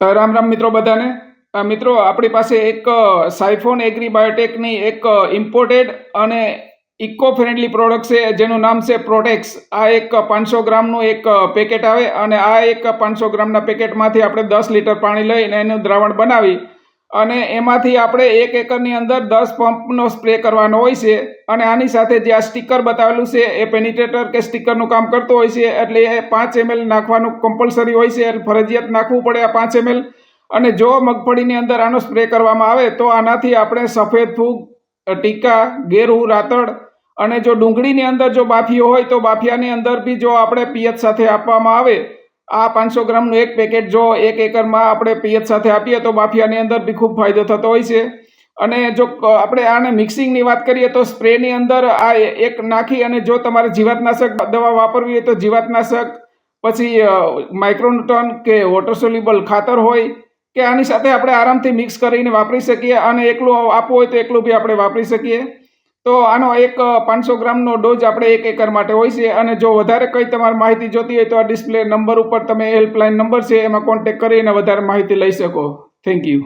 રામ રામ મિત્રો બધાને. મિત્રો, આપણી પાસે એક સાઇફોન સાયફોન એગ્રી બાયોટેકની એક ઇમ્પોર્ટેડ અને ઇકો ફ્રેન્ડલી પ્રોડક્ટ છે, જેનું નામ છે પ્રોટેક્સ આ એક પાંચસો ગ્રામનું એક પેકેટ આવે અને આ એક પાંચસો ગ્રામના પેકેટમાંથી આપણે દસ લીટર પાણી લઈને એનું દ્રાવણ બનાવી અને એમાંથી આપણે એક એકરની અંદર દસ પંપનો સ્પ્રે કરવાનો હોય છે અને આની સાથે જે આ સ્ટીકર બતાવેલું છે, એ પેનિટેટર કે સ્ટીકરનું કામ કરતું હોય છે, એટલે એ પાંચ એમએલ નાખવાનું કમ્પલસરી હોય છે, એટલે ફરજિયાત નાખવું પડે આ પાંચ એમએલ. અને જો મગફળીની અંદર આનો સ્પ્રે કરવામાં આવે, તો આનાથી આપણે સફેદ ફૂગ, ટીકા ગેરુ રાતડ અને જો ડુંગળીની અંદર જો બાફીઓ હોય, તો બાફિયાની અંદર બી જો આપણે પિયત સાથે આપવામાં આવે આ પાંચસો ગ્રામનું એક પેકેટ જો એક એકરમાં આપણે પિયત સાથે આપીએ તો બાફિયાની અંદર બી ખૂબ ફાયદો થતો હોય છે. અને જો આપણે આને મિક્સિંગની વાત કરીએ તો સ્પ્રેની અંદર આ એક નાખી અને જો તમારે જીવાતનાશક દવા વાપરવી હોય તો જીવાતનાશક, પછી માઇક્રોન્યુટન કે વોટર સોલ્યુબલ ખાતર હોય કે આની સાથે આપણે આરામથી મિક્સ કરીને વાપરી શકીએ અને એકલું આપવું હોય તો એકલું બી આપણે વાપરી શકીએ. તો આનો એક પાંચસો ગ્રામનો ડોઝ આપણે એક એકર માટે હોય છે અને જો વધારે કંઈ તમારે માહિતી જોતી હોય તો આ ડિસ્પ્લે નંબર ઉપર તમે હેલ્પલાઇન નંબર છે, એમાં કોન્ટેક્ટ કરીને વધારે માહિતી લઈ શકો. Thank you